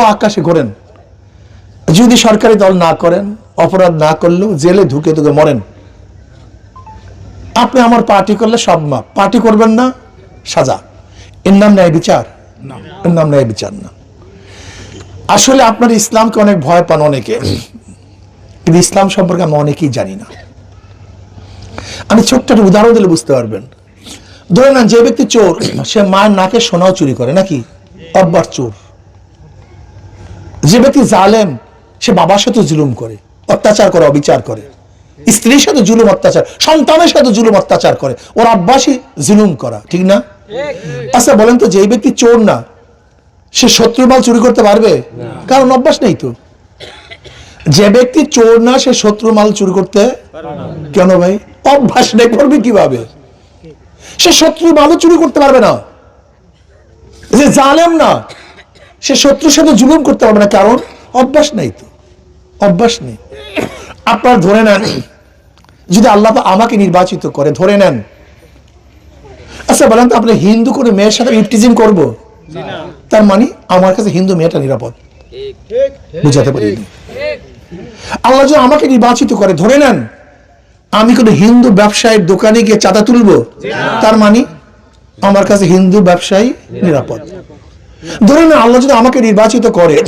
আকাশে ঘোরেন। যদি সরকারি দল না করেন অপরাধ না করলেও জেলে ঢুকে ঢুকে মরেন। আপনি আমার পার্টি করলে সব মাপ পার্টি করবেন না সাজা। এর নাম ন্যায় বিচার। এর নাম ন্যায় বিচার না। আসলে আপনার ইসলামকে অনেক ভয় পান অনেকে। কিন্তু ইসলাম সম্পর্কে আমি অনেকেই জানি না। আমি ছোট্ট একটা উদাহরণ দিলে বুঝতে পারবেন। ধরে নেন যে ব্যক্তি চোর সে মায়ের নাকে সোনাও চুরি করে নাকি? অব্বার চোর। যে ব্যক্তি জালেম সে বাবার সাথে জুলুম করে অত্যাচার করে অবিচার করে। স্ত্রীর সাথে জুলুম অত্যাচার সন্তানের সাথে জুলুম অত্যাচার করে। ওর অভ্যাসই জুলুম করা ঠিক না? আচ্ছা বলেন তো যে ব্যক্তি চোর না সে শত্রু মাল চুরি করতে পারবে? কারণ অভ্যাস নেই তো। যে ব্যক্তি চোর না সে শত্রু মাল চুরি করতে কেন ভাই? অভ্যাস নেই করবে কীভাবে? সে শত্রু মালও চুরি করতে পারবে না। যে জালেম না সে শত্রুর সাথে জুলুম করতে পারবে না, কারণ অভ্যাস নেই তো। অভ্যাস নেই। আপনার ধরে নেন, যদি আল্লাহ আমাকে নির্বাচিত করে, ধরে নেন। আচ্ছা বলেন তো আপনি হিন্দু করে মেয়ের সাথে ইফটিজিং করব? তার মানে আমার কাছে হিন্দু মেয়েটা নিরাপদ। বুঝাতে পারিনি আল্লাহ যদি আমাকে নির্বাচিত করে, ধরে নেন, আমি কোনো হিন্দু ব্যবসায়ীর দোকানে গিয়ে চাঁদা তুলবো? তার মানে আমার কাছে হিন্দু ব্যবসায়ী নিরাপদ। ধরে নেন আল্লাহ যদি আমাকে নির্বাচিত করে,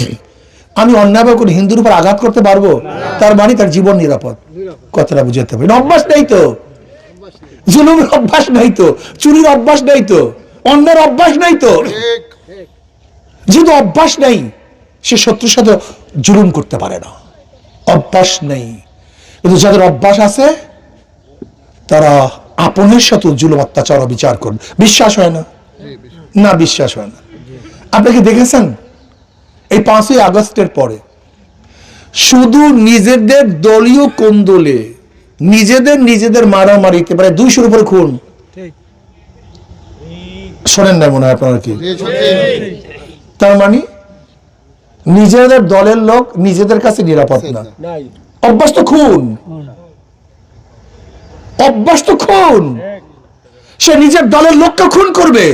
আমি অন্যায় করে হিন্দুর উপর আঘাত করতে পারব, তার মানে তার জীবন নিরাপদ। কথাটা বুঝাতে পারি অভ্যাস নেই তো। জুলুমের অভ্যাস নেই তো। চুরির অভ্যাস নেই তো। অন্যের অভ্যাস নেই তো। যেহেতু অভ্যাস নেই, সে শত্রুর সাথে জুলুম করতে পারে না। অভ্যাস নেই। কিন্তু যাদের অভ্যাস আছে, তারা আপনের সাথে জুলুম, অত্যাচার বিচার করবে। বিশ্বাস হয় না? না, বিশ্বাস হয় না। আপনি কি দেখেছেন? এই পাঁচই আগস্টের পরে। শুধু নিজেদের দলীয় কোন্দলে নিজেদের নিজেদের মারামারিতে প্রায় দুইশোর উপরে খুন। শোনেন না মনে হয় আপনারা কি? তার মানে নিজেদের দলের লোক নিজেদের কাছে নিরাপদ না। অভ্যাস তো খুন। অভ্যাস তো খুন। সে নিজের দলের লোককে খুন করবে।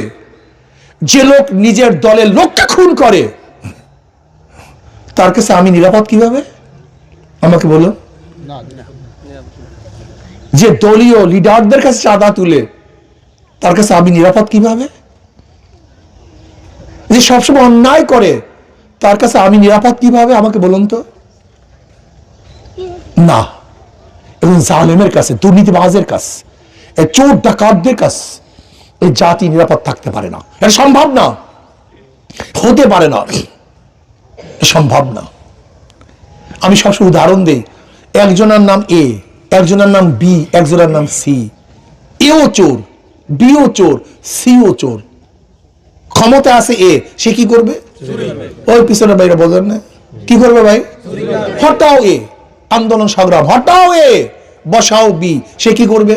যে লোক নিজের দলের লোককে খুন করে তার কাছে আমি নিরাপদ কীভাবে? আমাকে বলুন। যে দলীয় লিডারদের কাছে চাঁদা তুলে তার কাছে আমি নিরাপদ কীভাবে? যে সবসময় অন্যায় করে তার কাছে আমি নিরাপদ কীভাবে? আমাকে বলুন তো। না। এবং জালেমের কাছে দুর্নীতিবাজের কাছে এই চোর ডাকাতদের কাছে এই জাতি নিরাপদ থাকতে পারে না। এটা সম্ভব না। হতে পারে না। সম্ভব না। আমি সবসময় উদাহরণ দিই। একজনের নাম এ একজনের নাম বি একজনের নাম সি এও চোর বিও চোর সিও চোর। ক্ষমতা আছে এ সে কি করবে? ওই পিছনে বাইরে বলবেন না। কি করবে ভাই? হটাও এ আন্দোলন সংগ্রাম, হটাও এ বসাও বি সে কি করবে?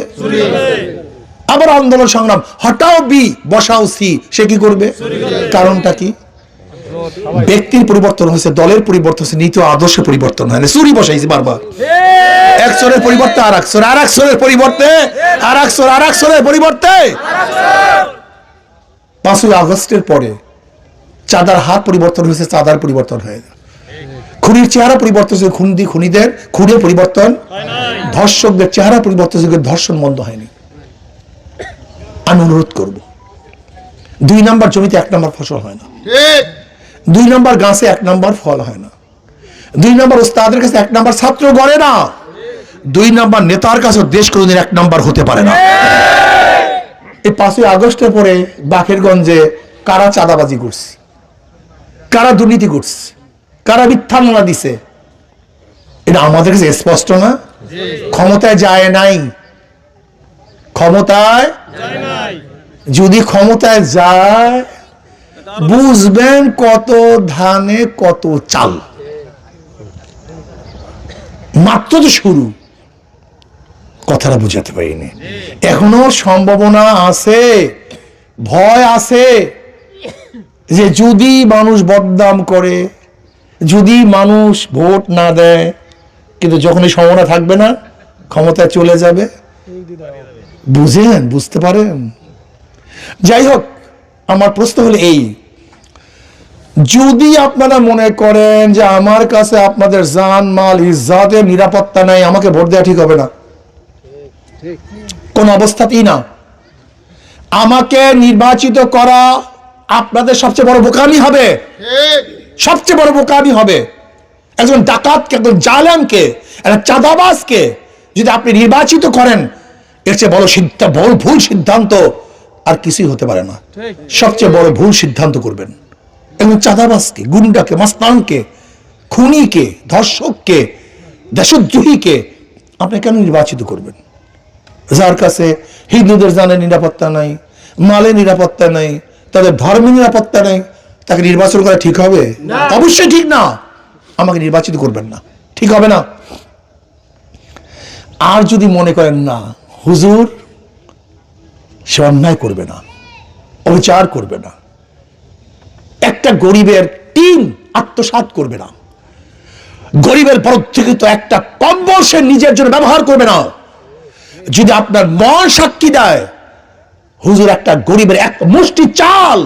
আবার আন্দোলন সংগ্রাম। হটাও বি বসাও সি, সে কি করবে? কারণটা কি? ব্যক্তির পরিবর্তন হয়েছে, দলের পরিবর্তন হয়েছে, নীতি আদর্শ পরিবর্তন হয় না চুরি বসাইছি বারবার। এক সরের পরিবর্তে আর এক সর, আর এক সরের পরিবর্তে, আর এক সর, আর এক সরের পরিবর্তে। পাঁচই আগস্টের পরে চাঁদার হাত পরিবর্তন হয়েছে, চাঁদার পরিবর্তন হয়ে। খুনির চেহারা পরিবর্তন খুনি খুনিদের, খুনের পরিবর্তন। ধর্ষকদের চেহারা পরিবর্তন ধর্ষণ বন্ধ হয়নি। অনুরোধ করব। দুই নাম্বার জমিতে এক নাম্বার ফসল হয় না। দুই নাম্বার গাছে এক নাম্বার ফল হয় না। দুই নাম্বার ওস্তাদের কাছে এক নাম্বার ছাত্র গড়ে না। দুই নাম্বার নেতার কাছে দেশ কোনোদিন এক নাম্বার হতে পারে না। এই পাঁচই আগস্টের পরে বাকেরগঞ্জে কারা চাঁদাবাজি করছে? কারা দুর্নীতি করছে? কারা মিথ্যা মামলা দিছে? এটা আমাদের কাছে স্পষ্ট না? ক্ষমতায় যায় নাই। ক্ষমতায় যদি ক্ষমতায় যায়, বুঝবেন কত ধানে, কত চাল। মাত্র তো শুরু। কথাটা বুঝাতে পারিনি। এখনও সম্ভাবনা আছে, ভয় আছে যে যদি মানুষ বদনাম করে, যদি মানুষ ভোট না দেয়, কিন্তু যখন এই সম্ভাবনা থাকবে না, ক্ষমতায় চলে যাবে। বুঝেন বুঝতে পারেন? যাই হোক আমার প্রশ্ন হলো এই। যদি আপনারা মনে করেন যে আমার কাছে আপনাদের জান, মাল ইজ্জাতের নিরাপত্তা নাই, আমাকে ভোট দেওয়া ঠিক হবে না। কোন অবস্থাতেই না। আমাকে নির্বাচিত করা আপনাদের সবচেয়ে বড় বোকামি হবে। সবচেয়ে বড় বোকামি হবে। একজন ডাকাতকে, একজন জালেমকে, একটা চাঁদাবাজকে যদি আপনি নির্বাচিত করেন, এর চেয়ে বড় সিদ্ধান্ত বড় ভুল সিদ্ধান্ত আর কিছুই হতে পারে না। সবচেয়ে বড় ভুল সিদ্ধান্ত করবেন। এবং চাঁদাবাজকে গুন্ডাকে মাস্তানকে খুনিকে ধর্ষককে দেশদ্রোহীকে আপনি কেন নির্বাচিত করবেন? যার কাছে হিন্দুদের জানের নিরাপত্তা নাই মালে নিরাপত্তা নাই তাদের ধর্মের নিরাপত্তা নেই তাকে নির্বাচন করা ঠিক হবে? অবশ্যই ঠিক না। আমাকে নির্বাচিত করবেন না। ঠিক হবে না। আর যদি মনে করেন না হুজুর সে অন্যায় করবে না, অবিচার করবে না। একটা গরিবের টিম আত্মসাৎ করবে না। গরিবের প্রত্যেকিত একটা কম্বল সে নিজের জন্য ব্যবহার করবে না। যদি আপনার মন সাক্ষী দেয়, হুজুর একটা গরিবের এক মুষ্টি চাল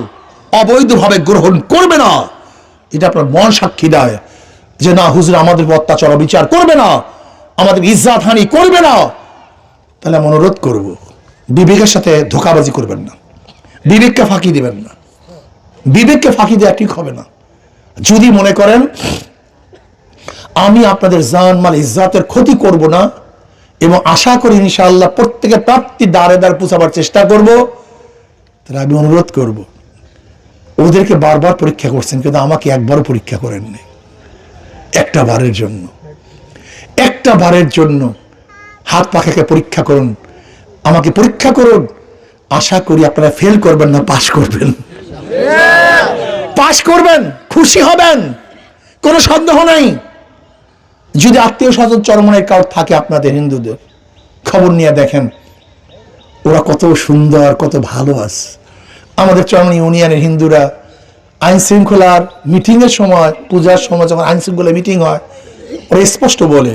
অবৈধভাবে গ্রহণ করবে না। এটা আপনার মন সাক্ষী দেয় যে না, হুজুর, আমাদের অত্যাচার বিচার করবে না, আমাদের ইজ্জাত হানি করবে না, তাহলে আমি অনুরোধ করব বিবেকের সাথে ধোকাবাজি করবেন না। বিবেককে ফাঁকি দিবেন না। বিবেককে ফাঁকি দেওয়া ঠিক হবে না। যদি মনে করেন, আমি আপনাদের জান, মাল, ইজ্জাতের ক্ষতি করব না এবং আশা করি ইনশাআল্লাহ প্রত্যেকের প্রাপ্তি দ্বারে দাঁড় পুষাবার চেষ্টা করব, তাহলে আমি অনুরোধ করব, ওদেরকে বারবার পরীক্ষা করছেন কিন্তু আমাকে একবারও পরীক্ষা করেননি। একটা বারের জন্য। একটা বারের জন্য হাত পাখাকে পরীক্ষা করুন। আমাকে পরীক্ষা করুন। আশা করি আপনারা ফেল করবেন না পাশ করবেন। পাশ করবেন, খুশি হবেন। কোনো সন্দেহ নাই। যদি আত্মীয় স্বজন চরমনের কাউ থাকে আপনাদের হিন্দুদের, খবর নিয়ে দেখেন, ওরা কত সুন্দর, কত ভালো আছে। আমাদের চরমন ইউনিয়নের হিন্দুরা আইন শৃঙ্খলার মিটিং এর সময়, পূজার সময় যখন আইন শৃঙ্খলা মিটিং হয়, ওরা স্পষ্ট বলে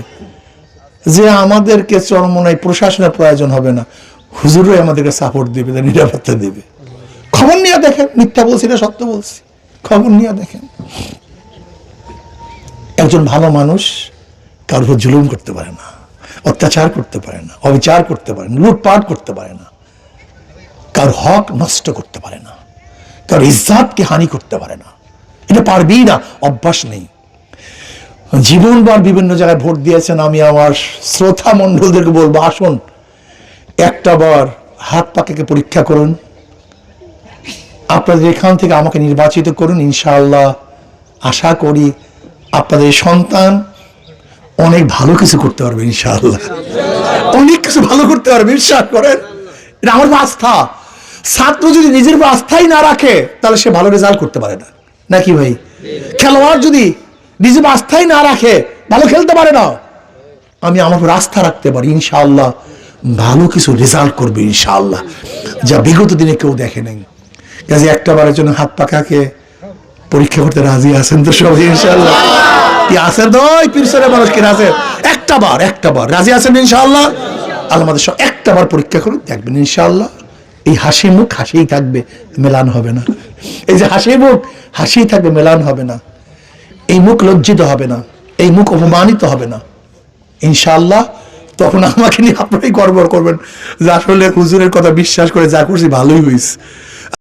যে আমাদেরকে চরমনায় প্রশাসনের প্রয়োজন হবে না, হুজুরই আমাদেরকে সাপোর্ট দেবে নিরাপত্তা দেবে। খবর নিয়ে দেখেন, মিথ্যা বলছি না, সত্য বলছি। খবর নিয়ে দেখেন। একজন ভালো মানুষ কারোর জুলুম করতে পারে না, অত্যাচার করতে পারে না, অবিচার করতে পারে না, লুটপাট করতে পারে না, কার হক নষ্ট করতে পারে না, কার ইজ্জাতকে হানি করতে পারে না। এটা পারবেই না, অভ্যাস নেই। জীবনবার বিভিন্ন জায়গায় ভোট দিয়েছেন আমি আমার শ্রোতা মণ্ডলদেরকে বলব, আসুন, একটা বার হাত পাকে পরীক্ষা করুন। আপনাদের এখান থেকে আমাকে নির্বাচিত করুন, ইনশাআল্লাহ। আশা করি আপনাদের সন্তান অনেক ভালো কিছু করতে পারবে, ইনশাআল্লাহ। অনেক কিছু ভালো করতে পারবে, বিশ্বাস করেন। এটা আমার আস্থা। ছাত্র যদি নিজের আস্থাই না রাখে, তাহলে সে ভালো রেজাল্ট করতে পারে না। নাকি ভাই? খেলোয়াড় যদি নিজের আস্থাই না রাখে, ভালো খেলতে পারে না। আমি আমার আস্থা রাখতে পারি, ইনশাআল্লাহ। ভালো কিছু রেজাল্ট করবে, ইনশাআল্লাহ। যা বিগত দিনে কেউ দেখে নাই। কাজে একটা বারের জন্য হাত পাকাকে পরীক্ষা করতে রাজি আছেন তো সবাই, ইনশাআল্লাহ? কি আছেন? তো ওই মানুষ কি আছেন একটা বার একটা বার রাজি আছেন ইনশাআল্লাহ? আল্লাহ আমাদের সব একটা বার পরীক্ষা করুন, দেখবেন ইনশাআল্লাহ। এই হাসি মুখ হাসিই থাকবে, মেলান হবে না। এই যে হাসি মুখ হাসিই থাকবে, মেলান হবে না। এই মুখ লজ্জিত হবে না, এই মুখ অপমানিত হবে না। ইনশাল্লাহ তখন আমাকে নিয়ে আপনারাই গর্ব করবেন। যে আসলে হুজুরের কথা বিশ্বাস করে যা করছি ভালোই হয়েছে